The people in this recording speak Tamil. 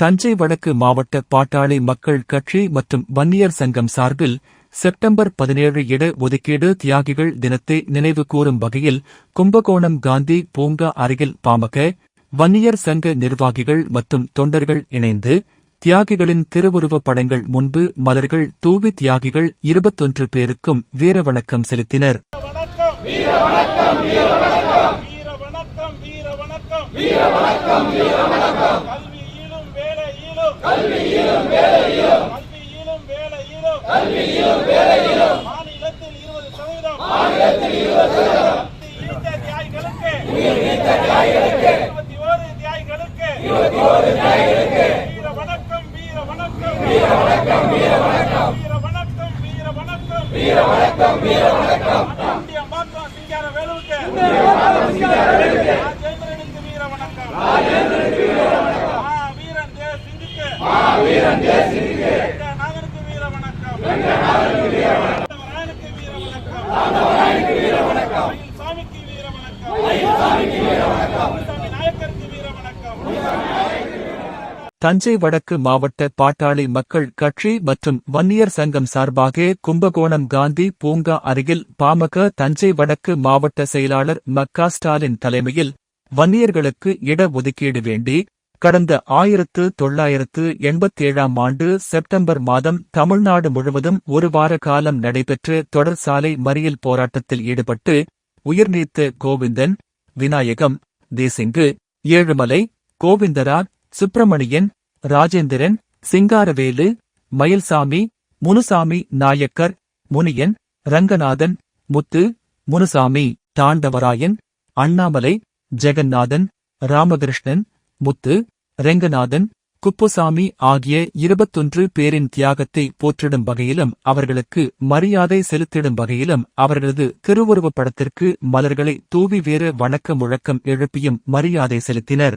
தஞ்சை வடக்கு மாவட்ட பாட்டாளி மக்கள் கட்சி மற்றும் வன்னியர் சங்கம் சார்பில் செப்டம்பர் பதினேழு இட ஒதுக்கீடு தியாகிகள் தினத்தை நினைவு கூறும் வகையில் கும்பகோணம் காந்தி பூங்கா அருகில் பாமக வன்னியர் சங்க நிர்வாகிகள் மற்றும் தொண்டர்கள் இணைந்து தியாகிகளின் திருவுருவப் படங்கள் முன்பு மலர்கள் தூவி தியாகிகள் இருபத்தொன்று பேருக்கும் செலுத்தினர். வணக்கம் வீர வணக்கம் வீர வணக்கம் வீர வணக்கம் வீர வணக்கம் வீர வணக்கம் வீர வணக்கம் கல்வியிலும் வேலையிலும் கல்வியிலும் வேலையிலும் கல்வியிலும் வேலையிலும் கல்வியிலும் வேலையிலும் மாநிலத்தில் இருபது சதவீதம் மாநிலத்தில் இருபது சதவீதம் ஈட்ட தியாகிகளுக்கு ஈட்ட தியாகிகளுக்கு இருபத்தி ஓரு தியாகிகளுக்கு இருபத்தி ஓரு வீர வணக்கம் வீர வணக்கம் வீர வணக்கம் வீர வணக்கம் வீர வணக்கம் வீர வணக்கம் வீர வணக்கம் வீர வணக்கம் மாற்றம் சிங்கார வீர வணக்கம் ராஜேந்திரனுக்கு வீர வணக்கம் மா வீரன் ஜெய சிங்குக்கு மா வீரன் ஜெய சிங்குக்கு நாகனுக்கு வீர வணக்கம் நாகனுக்கு வீர வணக்கம் ராயனுக்கு வீர வணக்கம் ராமராயனுக்கு வீர வணக்கம் சாமிக்கு வீர வணக்கம் சாமிக்கு வீர வணக்கம் சாமி நாயக்கருக்கு வீர வணக்கம் தஞ்சை வடக்கு மாவட்ட பாட்டாளி மக்கள் கட்சி மற்றும் வன்னியர் சங்கம் சார்பாக கும்பகோணம் காந்தி பூங்கா அருகில் பாமக தஞ்சை வடக்கு மாவட்ட செயலாளர் மக்கா ஸ்டாலின் தலைமையில் வன்னியர்களுக்கு இட ஒதுக்கீடு வேண்டி கடந்த ஆயிரத்து தொள்ளாயிரத்து எண்பத்தேழாம் ஆண்டு செப்டம்பர் மாதம் தமிழ்நாடு முழுவதும் ஒரு வார காலம் நடைபெற்ற தொடர் சாலை மறியல் போராட்டத்தில் ஈடுபட்டு உயிர்நீத்த கோவிந்தன் விநாயகம் தேசிங்கு ஏழுமலை கோவிந்தரார் சுப்பிரமணியன் ராஜேந்திரன் சிங்காரவேலு மயில்சாமி முனுசாமி நாயக்கர் முனியன் ரங்கநாதன் முத்து முனுசாமி தாண்டவராயன் அண்ணாமலை ஜெகநாதன் ராமகிருஷ்ணன் முத்து ரெங்கநாதன் குப்புசாமி ஆகிய இருபத்தொன்று பேரின் தியாகத்தை போற்றிடும் வகையிலும் அவர்களுக்கு மரியாதை செலுத்திடும் வகையிலும் அவர்களது திருவுருவப் படத்திற்கு மலர்களை தூவி வேறு வணக்க முழக்கம் எழுப்பியும் மரியாதை செலுத்தினர்.